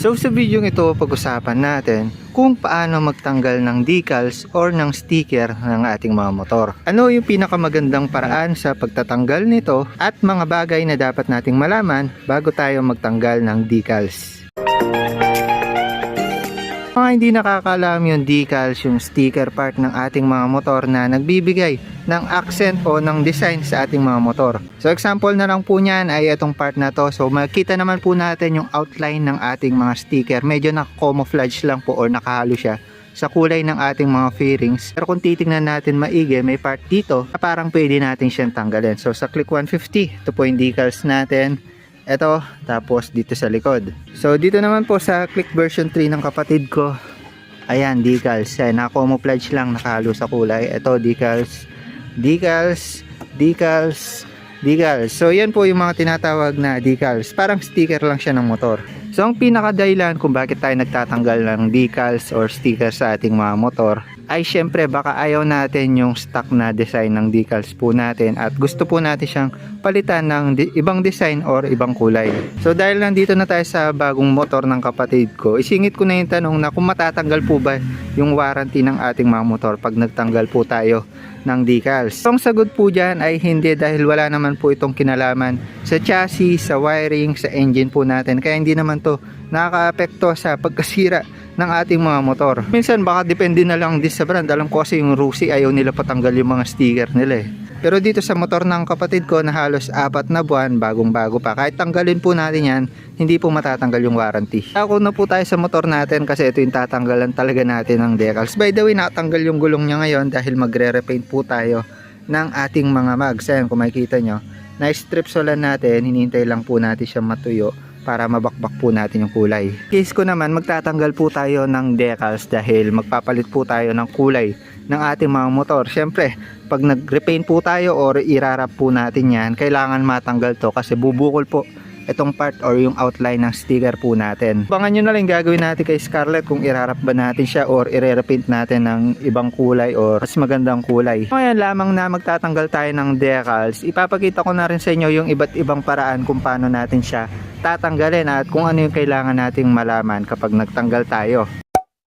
So sa video ito, pag-usapan natin kung paano magtanggal ng decals or ng sticker ng ating mga motor. Ano yung pinakamagandang paraan sa pagtatanggal nito at mga bagay na dapat nating malaman bago tayo magtanggal ng decals. Hindi nakakalam yung decals, yung sticker part ng ating mga motor na nagbibigay ng accent o ng design sa ating mga motor. So example na lang po niyan ay itong part na to. So makita naman po natin yung outline ng ating mga sticker. Medyo naka-camouflage lang po or nakahalo siya sa kulay ng ating mga fairings. Pero kung titingnan natin maigi, may part dito na parang pwede natin siyang tanggalin. So sa click 150, ito po yung decals natin. Ito, tapos dito sa likod. So dito naman po sa click version 3 ng kapatid ko. Ayan, decals. Ayan, naka-camouflage lang, nakahalo sa kulay. Ito, decals, decals, decals, decals. So yan po yung mga tinatawag na decals. Parang sticker lang siya ng motor. So ang pinakadahilan kung bakit tayo nagtatanggal ng decals or stickers sa ating mga motor ay syempre baka ayaw natin yung stock na design ng decals po natin at gusto po natin siyang palitan ng di- ibang design or ibang kulay. So dahil nandito na tayo sa bagong motor ng kapatid ko, isingit ko na yung tanong na kung matatanggal po ba yung warranty ng ating mga motor pag nagtanggal po tayo ng decals. Ang sagot po dyan ay hindi dahil wala naman po itong kinalaman sa chassis, sa wiring, sa engine po natin. Kaya hindi naman to nakaka-apekto sa pagkasira ng ating mga motor. Minsan baka depende na lang din sa brand. Alam ko kasi yung Rusi ayaw nila patanggal yung mga sticker nila eh. Pero dito sa motor ng kapatid ko na halos apat na buwan, bagong bago pa. Kahit tanggalin po natin yan, hindi po matatanggal yung warranty. Ako na po tayo sa motor natin kasi ito yung tatanggalan talaga natin ng decals. By the way, natanggal yung gulong niya ngayon dahil magre-repaint po tayo ng ating mga mags. Ayan, kung makikita nyo, na-strip solan natin, hinihintay lang po natin siya matuyo para mabakbak po natin yung kulay. Case ko naman, magtatanggal po tayo ng decals dahil magpapalit po tayo ng kulay ng ating mga motor. Siyempre, pag nag-repaint po tayo or irarap po natin yan, kailangan matanggal to kasi bubukol po itong part or yung outline ng sticker po natin. Abangan nyo na lang gagawin natin kay Scarlett kung irarap ba natin siya or ire-repaint natin ng ibang kulay or mas magandang kulay. Ngayon lamang na magtatanggal tayo ng decals, ipapakita ko na rin sa inyo yung iba't ibang paraan kung paano natin siya tatanggalin at kung ano yung kailangan nating malaman kapag nagtanggal tayo.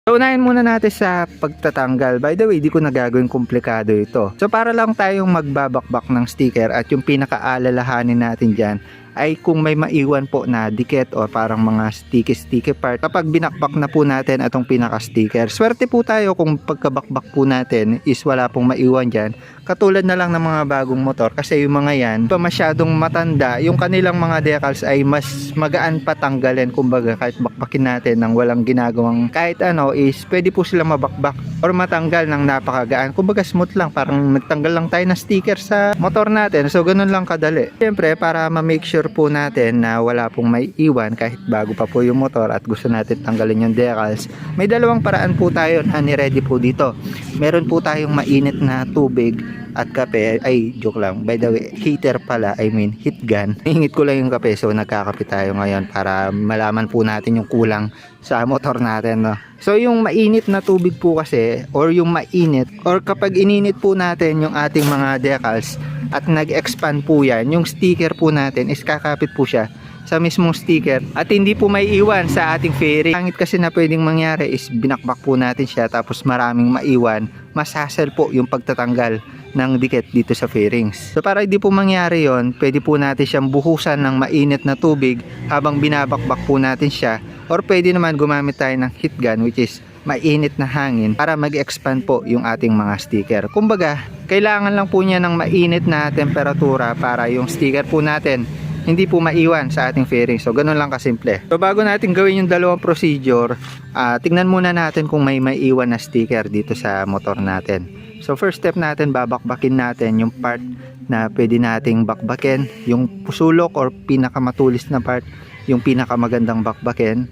So, unahin muna natin sa pagtatanggal. By the way, di ko na gagawin komplikado ito. So, para lang tayong magbabakbak ng sticker at yung pinakaalalahanin natin dyan ay kung may maiwan po na dikit or parang mga sticky-sticky part. Kapag binakbak na po natin itong pinaka-sticker, swerte po tayo kung pagkabakbak po natin is wala pong maiwan dyan. Katulad na lang ng mga bagong motor kasi yung mga yan, pa masyadong matanda, yung kanilang mga decals ay mas magaan patanggalin. Kumbaga kahit bakbakin natin ng walang ginagawang kahit ano is pwede po sila mabakbak or matanggal ng napakagaan. Kumbaga smooth lang, parang nagtanggal lang tayo ng sticker sa motor natin. So ganun lang kadali. Siyempre para ma-make sure po natin na wala pong may iwan kahit bago pa po yung motor at gusto natin tanggalin yung decals. May dalawang paraan po tayo na ni-ready po dito. Meron po tayong mainit na tubig at kape, ay joke lang, by the way, heater pala, I mean heat gun. Hingit ko lang yung kape so nagkakape tayo ngayon para malaman po natin yung kulang sa motor natin. No? So yung mainit na tubig po kasi or yung mainit or kapag ininit po natin yung ating mga decals at nag-expand po yan, yung sticker po natin is kakapit po siya sa mismong sticker at hindi po may iwan sa ating fairing. Pangit kasi na pwedeng mangyari is binakbak po natin siya tapos maraming maiwan, mas hassle po yung pagtatanggal ng dikit dito sa fairings. So para hindi po mangyari yon, pwede po natin siyang buhusan ng mainit na tubig habang binabakbak po natin siya or pwede naman gumamit tayo ng heat gun which is mainit na hangin para mag-expand po yung ating mga sticker. Kumbaga, kailangan lang po niya ng mainit na temperatura para yung sticker po natin hindi po maiwan sa ating fairing. So, ganun lang kasimple. So, bago natin gawin yung dalawang procedure, ah, tingnan muna natin kung may maiwan na sticker dito sa motor natin. So, first step natin, babakbakin natin yung part na pwede nating bakbakin. Yung pusulok or pinakamatulis na part, yung pinakamagandang bakbakin.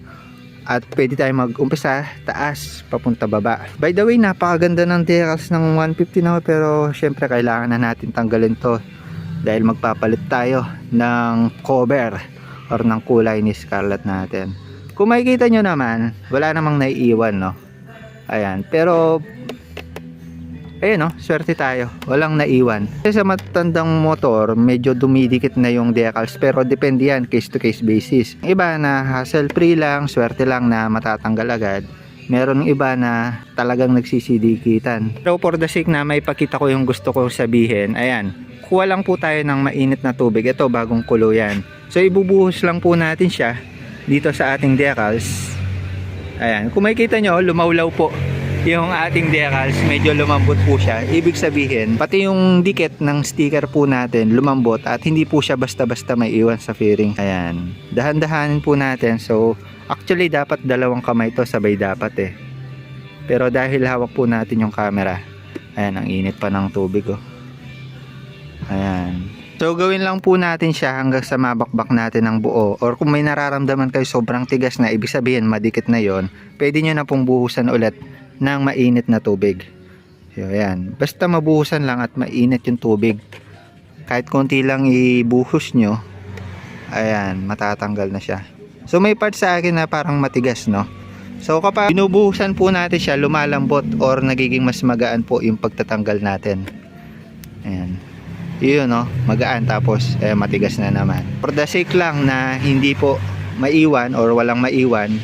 At pwede tayo mag-umpisa taas papunta baba. By the way, napakaganda ng decals ng 150 na pero syempre kailangan na natin tanggalin to dahil magpapalit tayo ng cover or ng kulay ni Scarlett natin. Kung makikita nyo naman, wala namang naiiwan, no? Ayan, pero Ayun no, swerte tayo. Walang naiwan. Kasi sa matandang motor, medyo dumidikit na yung decals pero depende yan case to case basis. Yung Iba na hassle free lang, swerte lang na matatanggal agad. Meron iba na talagang nagsisidikitan. Pero for the sake na may pakita ko yung gusto ko sabihin, ayan, kuha lang po tayo ng mainit na tubig. Ito, bagong kulo yan. So, ibubuhos lang po natin siya dito sa ating decals. Ayan, kung makikita nyo, lumawlaw po yung ating decals, medyo lumambot po siya. Ibig sabihin, pati yung dikit ng sticker po natin lumambot at hindi po siya basta-basta may iwan sa fairing. Ayan, dahan-dahanin po natin. So, actually dapat dalawang kamay to sabay dapat eh. Pero dahil hawak po natin yung camera, ayan, ang init pa ng tubig oh. Ayan. So gawin lang po natin siya hanggang sa mabakbak natin ng buo or kung may nararamdaman kayo sobrang tigas na ibig sabihin madikit na yon pwede nyo na pong buhusan ulit ng mainit na tubig. So ayan, basta mabuhusan lang at mainit yung tubig. Kahit konti lang ibuhos nyo, ayan, matatanggal na siya. So may part sa akin na parang matigas no. So kapag binubuhusan po natin siya, lumalambot or nagiging mas magaan po yung pagtatanggal natin. Ayan yun no, magaan tapos eh, matigas na naman. For the sake lang na hindi po maiwan or walang maiwan,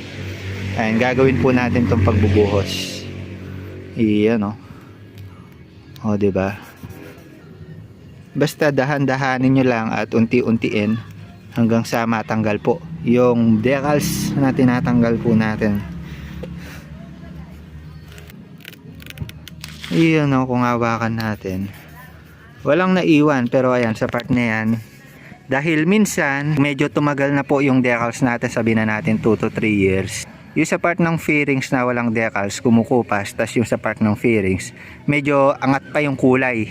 ayan, gagawin po natin tong pagbubuhos. Iyan no. O, di ba? Basta dahan-dahanin nyo lang at unti-untiin hanggang sa matanggal po yung decals na tinatanggal po natin. Iyan no, kung hawakan natin walang naiwan pero ayan sa part na yan dahil minsan medyo tumagal na po yung decals natin sabi na natin 2 to 3 years yung sa part ng fairings na walang decals kumukupas tas yung sa part ng fairings medyo angat pa yung kulay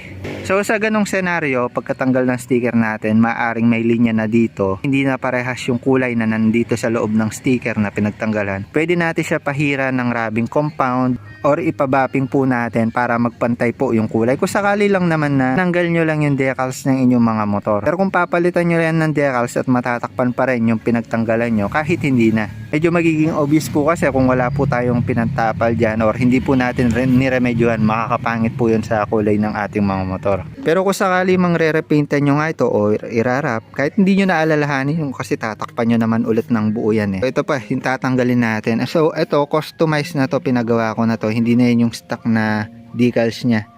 so sa ganong senaryo pagkatanggal ng sticker natin maaring may linya na dito hindi na parehas yung kulay na nandito sa loob ng sticker na pinagtanggalan pwede natin siya pahira ng rubbing compound or ipabapping po natin para magpantay po yung kulay. Kung sakali lang naman na tanggal nyo lang yung decals ng inyong mga motor. Pero kung papalitan nyo yan ng decals at matatakpan pa rin yung pinagtanggalan nyo kahit hindi na. Medyo magiging obvious po kasi kung wala po tayong pinantapal dyan or hindi po natin niremedyohan makakapangit po yun sa kulay ng ating mga motor. Pero kung sakali mang re-repaintan nyo nga ito o irarap, kahit hindi nyo naalalahanin yung kasi tatakpan nyo naman ulit ng buo yan eh. Ito pa, yung tatanggalin natin. So ito, customized na to, pinagawa ko na to. Hindi na yun yung stock na decals niya.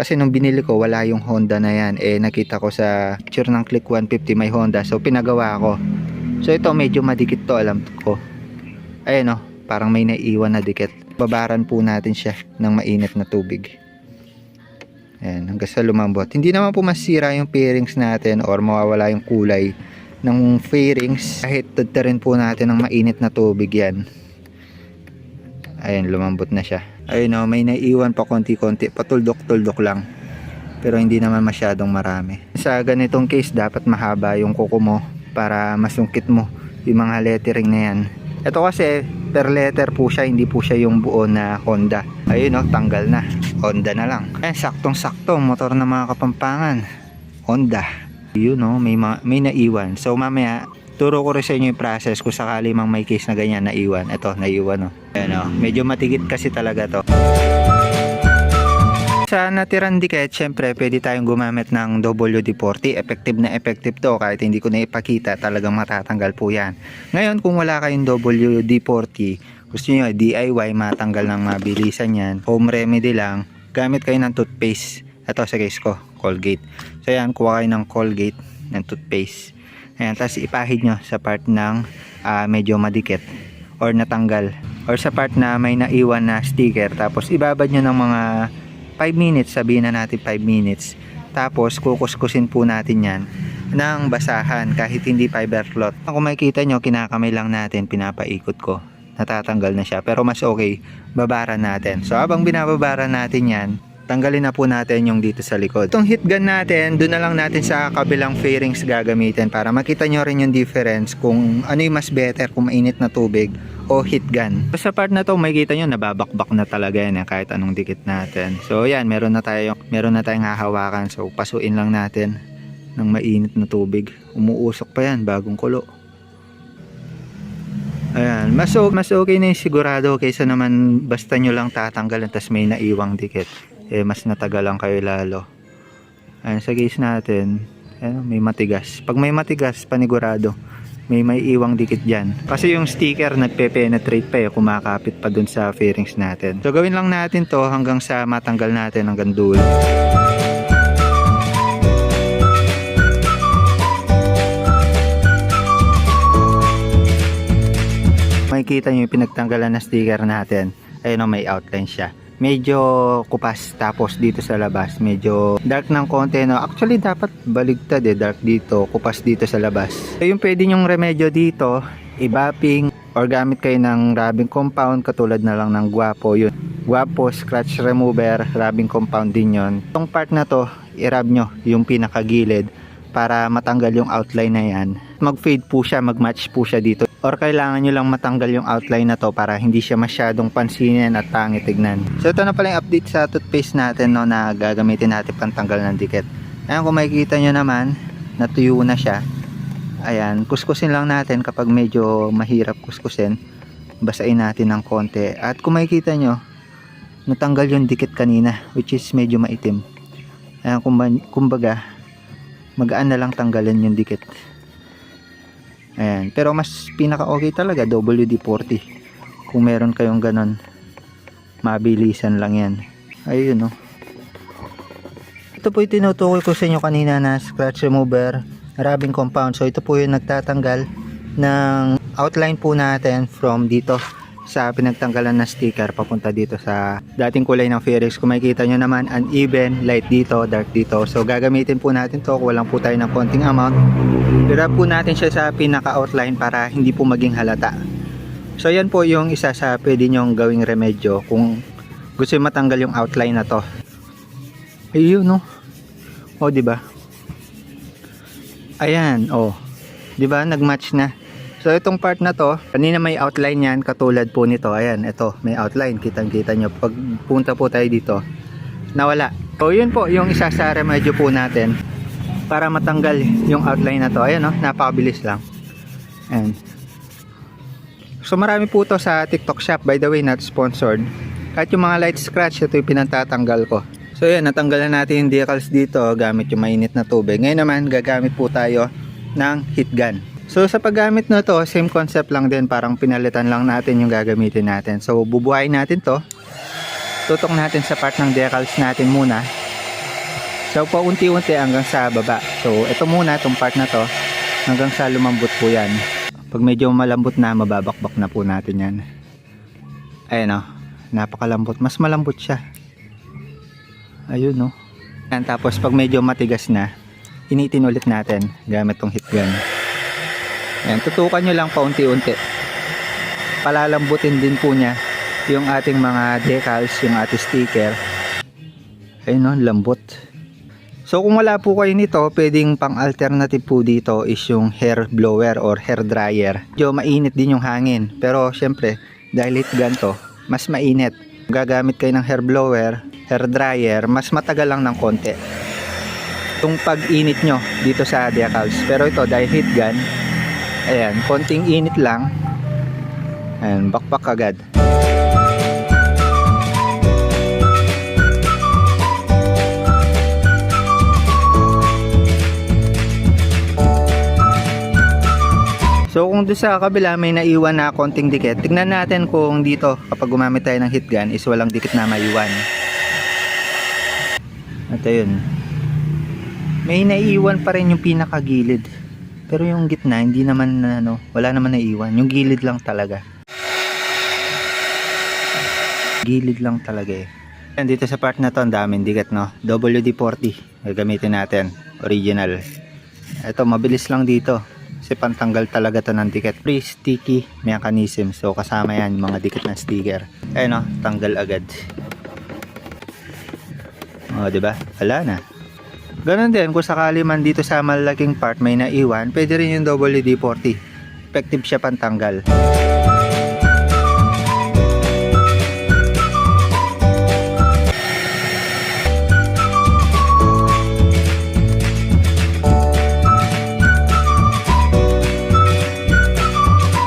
Kasi nung binili ko, wala yung Honda na yan. Eh, nakita ko sa picture ng Click 150 may Honda. So, pinagawa ko. So, ito medyo madikit to, alam ko. Ayan o, parang may naiwan na dikit. Babaran po natin siya ng mainit na tubig. Ayan, hanggang sa lumambot. Hindi naman po masira yung fairings natin or mawawala yung kulay ng fairings. Kahit rin po natin ng mainit na tubig yan. Ayan, lumambot na siya. Ayun o, may naiwan pa konti-konti. Patuldok-tuldok lang. Pero hindi naman masyadong marami. Sa ganitong case, dapat mahaba yung kuko mo para masungkit mo yung mga lettering na yan. Ito kasi, per letter po siya, hindi po siya yung buo na Honda. Ayun o, tanggal na. Honda na lang. Ayan, saktong-sakto. Motor na mga kapampangan. Honda. Yun o, may, ma- may naiwan. So mamaya, turo ko rin sa inyo yung process kung sakali mang may case na ganyan naiwan. Ito, naiwan o. Ayan o, medyo matigit kasi talaga to. Sa natirang dikit, syempre pwede tayong gumamit ng WD-40. Effective na effective to. Kahit hindi ko na ipakita, talagang matatanggal po yan. Ngayon, kung wala kayong WD-40, gusto nyo DIY, matanggal ng mabilisan yan. Home remedy lang. Gamit kayo ng toothpaste. Ito sa case ko, Colgate. So yan, kuha kayo ng Colgate ng toothpaste. Ayan, tapos ipahid nyo sa part ng ah, medyo madikit or natanggal. Or sa part na may naiwan na sticker. Tapos ibabad nyo ng mga 5 minutes, sabihin na natin 5 minutes. Tapos kukuskusin po natin yan ng basahan kahit hindi fiber cloth. Kung makikita nyo, kinakamay lang natin, pinapaikot ko. Natatanggal na siya. Pero mas okay, babaran natin. So habang binababaran natin yan, tanggalin na po natin yung dito sa likod. Itong heat gun natin, doon na lang natin sa kabilang fairings gagamitin para makita nyo rin yung difference kung ano yung mas better kung mainit na tubig o heat gun. Sa part na to, makikita nyo nababakbak na talaga yan eh, kahit anong dikit natin. So yan, meron na tayo, meron na tayong hahawakan. So pasuin lang natin ng mainit na tubig. Umuusok pa yan, bagong kulo. Ayan, mas, mas okay na yung sigurado kaysa naman basta nyo lang tatanggalan tas may naiwang dikit. eh mas natagalan kayo lalo. Ayan, sa case natin, ayan, may matigas. Pag may matigas, panigurado, may may iwang dikit dyan. Kasi yung sticker nagpe-penetrate pa eh, kumakapit pa dun sa fairings natin. So gawin lang natin to hanggang sa matanggal natin hanggang dulo. Makikita nyo yung pinagtanggalan na sticker natin. Ayun o may outline siya. Medyo kupas tapos dito sa labas medyo dark ng konti no? Actually dapat baligtad eh. Dark dito kupas dito sa labas. So yung pwede nyong remedyo dito ibapping or gamit kayo ng rubbing compound katulad na lang ng guwapo yun. Guwapo scratch remover rubbing compound din yun. Itong part na to i-rub nyo yung pinakagilid para matanggal yung outline na yan mag-fade po siya mag-match po siya dito or kailangan nyo lang matanggal yung outline na to para hindi siya masyadong pansinin at pangit tignan. So ito na pala yung update sa toothpaste natin no, na gagamitin natin pantanggal ng dikit. Ayan kung makikita nyo naman, natuyo na siya. Ayan, kuskusin lang natin kapag medyo mahirap kuskusin. Basain natin ng konti. At kung makikita nyo, natanggal yung dikit kanina which is medyo maitim. Ayan, kumba- kumbaga, magaan na lang tanggalin yung dikit. Ayan. Pero mas pinaka okay talaga WD-40. Kung meron kayong ganon, mabilisan lang yan. Ayun no. Ito po yung tinutukoy ko sa inyo kanina na scratch remover, rubbing compound. So ito po yung nagtatanggal ng outline po natin from dito sa pinagtanggalan na sticker papunta dito sa dating kulay ng Ferrix. Kung makikita nyo naman, uneven, light dito, dark dito. So gagamitin po natin to. Kulang po tayo ng konting amount. I-rub po natin siya sa pinaka-outline para hindi po maging halata. So yan po yung isa sa pwede nyong gawing remedyo kung gusto yung matanggal yung outline na to. Ayun no. O di ba? Ayan, oh. 'Di ba? Nag-match na. So itong part na to, kanina may outline yan katulad po nito. Ayan, ito, may outline. Kitang-kita nyo. Pag punta po tayo dito, nawala. So yun po yung isa sa remedyo po natin para matanggal yung outline na to. Ayan, no? napakabilis lang. Ayan. So marami po to sa TikTok shop. By the way, not sponsored. Kahit yung mga light scratch, ito yung pinantatanggal ko. So yan, natanggalan natin yung decals dito gamit yung mainit na tubig. Ngayon naman, gagamit po tayo ng heat gun. So sa paggamit na to, same concept lang din, parang pinalitan lang natin yung gagamitin natin. So bubuhayin natin to. Tutok natin sa part ng decals natin muna. So paunti-unti hanggang sa baba. So ito muna, itong part na to, hanggang sa lumambot po yan. Pag medyo malambot na, mababakbak na po natin yan. Ayan o, napakalambot. Mas malambot siya. Ayun no. Yan, tapos pag medyo matigas na, initin ulit natin gamit tong heat gun. Yan, tutukan nyo lang paunti-unti. Palalambutin din po niya yung ating mga decals, yung ating sticker. Ayun no, lambot. So kung wala po kayo nito, pwedeng pang alternative po dito is yung hair blower or hair dryer. Medyo mainit din yung hangin. Pero syempre, dahil heat gun to, mas mainit. Kung gagamit kayo ng hair blower, hair dryer, mas matagal lang ng konti. Yung pag-init nyo dito sa decals. Pero ito, dahil heat gun, ayan, konting init lang. Ayan, bakbak agad. So kung doon sa kabila may naiwan na konting dikit, tignan natin kung dito kapag gumamit tayo ng heat gun is walang dikit na maiwan. At ayun. May naiwan pa rin yung pinakagilid. Pero yung gitna hindi naman na, ano, wala naman naiwan. Yung gilid lang talaga. Gilid lang talaga eh. Dito sa part na to, ang daming dikit no. WD-40 gagamitin natin. Original. Ito, mabilis lang dito. Kasi pantanggal talaga to ng dikit. Free sticky mechanism. So kasama yan mga dikit na sticker. Ayun no, tanggal agad. O, di ba? Wala na. Ganon din, kung sakali man dito sa malaking part may naiwan, pwede rin yung WD-40. Effective siya pantanggal.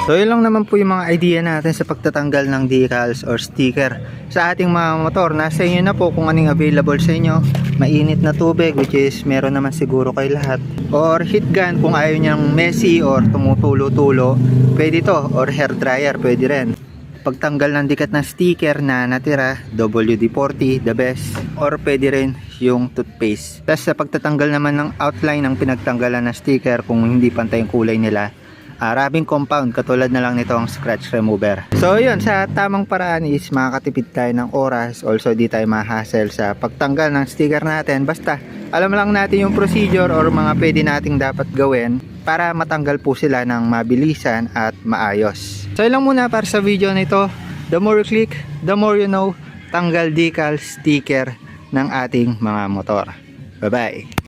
So yun lang naman po yung mga idea natin sa pagtatanggal ng decals or sticker sa ating mga motor. Nasa inyo na po kung anong available sa inyo. Mainit na tubig which is meron naman siguro kay lahat. Or heat gun kung ayaw niyang messy or tumutulo-tulo. Pwede to. Or hair dryer pwede rin. Pagtanggal ng dikat na sticker na natira, WD-40 the best. Or pwede rin yung toothpaste. Tapos sa pagtatanggal naman ng outline ng pinagtanggalan na sticker kung hindi pantay yung kulay nila, uh, rubbing compound katulad na lang nito ang scratch remover. So yun, sa tamang paraan is makakatipid tayo ng oras. Also di tayo mahassle sa pagtanggal ng sticker natin. Basta alam lang natin yung procedure or mga pwede nating dapat gawin para matanggal po sila ng mabilisan at maayos. So yun lang muna para sa video na ito. The more you click, the more you know. Tanggal decal sticker ng ating mga motor. Bye-bye!